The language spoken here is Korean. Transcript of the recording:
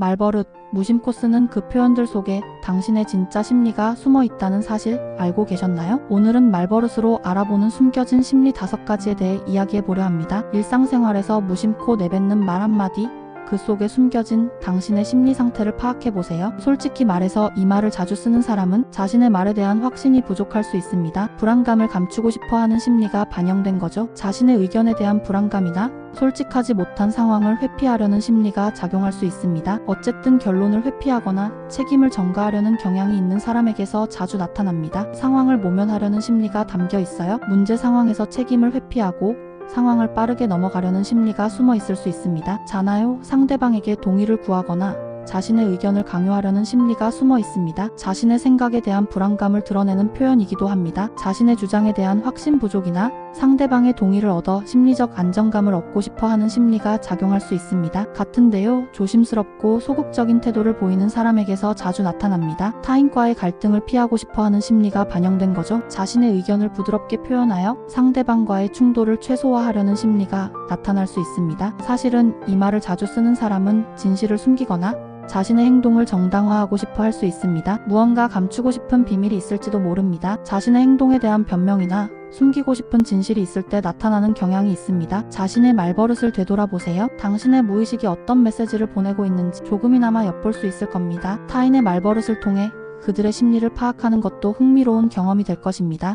말버릇, 무심코 쓰는 그 표현들 속에 당신의 진짜 심리가 숨어 있다는 사실 알고 계셨나요? 오늘은 말버릇으로 알아보는 숨겨진 심리 다섯 가지에 대해 이야기해 보려 합니다. 일상생활에서 무심코 내뱉는 말 한마디, 그 속에 숨겨진 당신의 심리 상태를 파악해 보세요. 솔직히 말해서 이 말을 자주 쓰는 사람은 자신의 말에 대한 확신이 부족할 수 있습니다. 불안감을 감추고 싶어 하는 심리가 반영된 거죠. 자신의 의견에 대한 불안감이나 솔직하지 못한 상황을 회피하려는 심리가 작용할 수 있습니다. 어쨌든 결론을 회피하거나 책임을 전가하려는 경향이 있는 사람에게서 자주 나타납니다. 상황을 모면하려는 심리가 담겨 있어요. 문제 상황에서 책임을 회피하고 상황을 빠르게 넘어가려는 심리가 숨어 있을 수 있습니다. 자나요? 상대방에게 동의를 구하거나 자신의 의견을 강요하려는 심리가 숨어 있습니다. 자신의 생각에 대한 불안감을 드러내는 표현이기도 합니다. 자신의 주장에 대한 확신 부족이나 상대방의 동의를 얻어 심리적 안정감을 얻고 싶어 하는 심리가 작용할 수 있습니다. 같은데요, 조심스럽고 소극적인 태도를 보이는 사람에게서 자주 나타납니다. 타인과의 갈등을 피하고 싶어 하는 심리가 반영된 거죠. 자신의 의견을 부드럽게 표현하여 상대방과의 충돌을 최소화하려는 심리가 나타날 수 있습니다. 사실은 이 말을 자주 쓰는 사람은 진실을 숨기거나 자신의 행동을 정당화하고 싶어 할 수 있습니다. 무언가 감추고 싶은 비밀이 있을지도 모릅니다. 자신의 행동에 대한 변명이나 숨기고 싶은 진실이 있을 때 나타나는 경향이 있습니다. 자신의 말버릇을 되돌아보세요. 당신의 무의식이 어떤 메시지를 보내고 있는지 조금이나마 엿볼 수 있을 겁니다. 타인의 말버릇을 통해 그들의 심리를 파악하는 것도 흥미로운 경험이 될 것입니다.